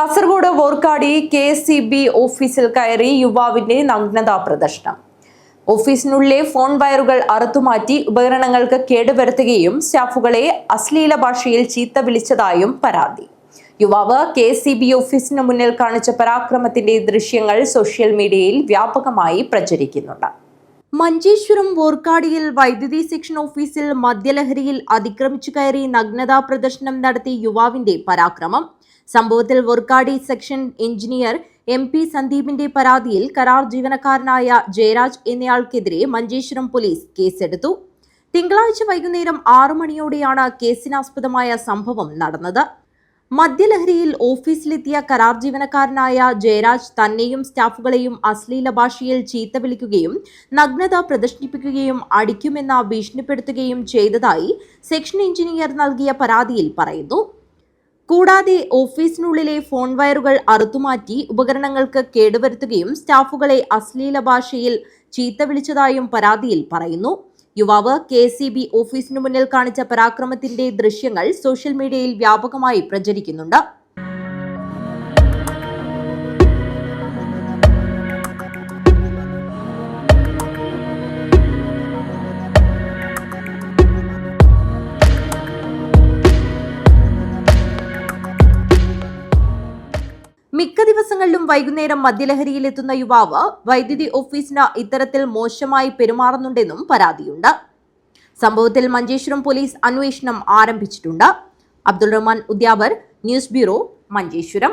Kasaragod Vorkady K C B ഓഫീസിൽ കയറി യുവാവിന്റെ നഗ്നതാ പ്രദർശനം. ഓഫീസിനുള്ളിലെ ഫോൺ വയറുകൾ അറുത്തുമാറ്റി ഉപകരണങ്ങൾക്ക് കേടുവരുത്തുകയും സ്റ്റാഫുകളെ അശ്ലീല ഭാഷയിൽ ചീത്ത വിളിച്ചതായും പരാതി. യുവാവ് കെ സി ബി ഓഫീസിന് മുന്നിൽ കാണിച്ച പരാക്രമത്തിന്റെ ദൃശ്യങ്ങൾ സോഷ്യൽ മീഡിയയിൽ വ്യാപകമായി പ്രചരിക്കുന്നുണ്ട്. മഞ്ചേശ്വരം വോർക്കാടിയിൽ വൈദ്യുതി സെക്ഷൻ ഓഫീസിൽ മദ്യലഹരിയിൽ അതിക്രമിച്ചു കയറി നഗ്നതാ പ്രദർശനം നടത്തിയ യുവാവിന്റെ പരാക്രമം. സംഭവത്തിൽ Vorkady section engineer M P സന്ദീപിന്റെ പരാതിയിൽ കരാർ ജീവനക്കാരനായ ജയരാജ് എന്നയാൾക്കെതിരെ മഞ്ചേശ്വരം പോലീസ് കേസെടുത്തു. തിങ്കളാഴ്ച വൈകുന്നേരം ആറു മണിയോടെയാണ് കേസിനാസ്പദമായ സംഭവം നടന്നത്. മദ്യലഹരിയിൽ ഓഫീസിലെത്തിയ കരാർ ജീവനക്കാരനായ ജയരാജ് തന്നെയും സ്റ്റാഫുകളെയും അശ്ലീല ഭാഷയിൽ ചീത്ത വിളിക്കുകയും നഗ്നത പ്രദർശിപ്പിക്കുകയും അടിക്കുമെന്ന ഭീഷണിപ്പെടുത്തുകയും ചെയ്തതായി സെക്ഷൻ എഞ്ചിനീയർ നൽകിയ പരാതിയിൽ പറയുന്നു. കൂടാതെ ഓഫീസിനുള്ളിലെ ഫോൺ വയറുകൾ അറുത്തുമാറ്റി ഉപകരണങ്ങൾക്ക് കേടുവരുത്തുകയും സ്റ്റാഫുകളെ അശ്ലീല ഭാഷയിൽ ചീത്ത വിളിച്ചതായും പരാതിയിൽ പറയുന്നു. യുവാവ് കെ സി ബി ഓഫീസിനു മുന്നിൽ കാണിച്ച പരാക്രമത്തിന്റെ ദൃശ്യങ്ങൾ സോഷ്യൽ മീഡിയയിൽ വ്യാപകമായി പ്രചരിക്കുന്നുണ്ട്. മിക്ക ദിവസങ്ങളിലും വൈകുന്നേരം മദ്യലഹരിയിലെത്തുന്ന യുവാവ് വൈദ്യുതി ഓഫീസിന് ഇത്തരത്തിൽ മോശമായി പെരുമാറുന്നുണ്ടെന്നും പരാതിയുണ്ട്. സംഭവത്തിൽ മഞ്ചേശ്വരം പോലീസ് അന്വേഷണം ആരംഭിച്ചിട്ടുണ്ട്. Abdul Rahman Udyavar news bureau Manjeshwaram.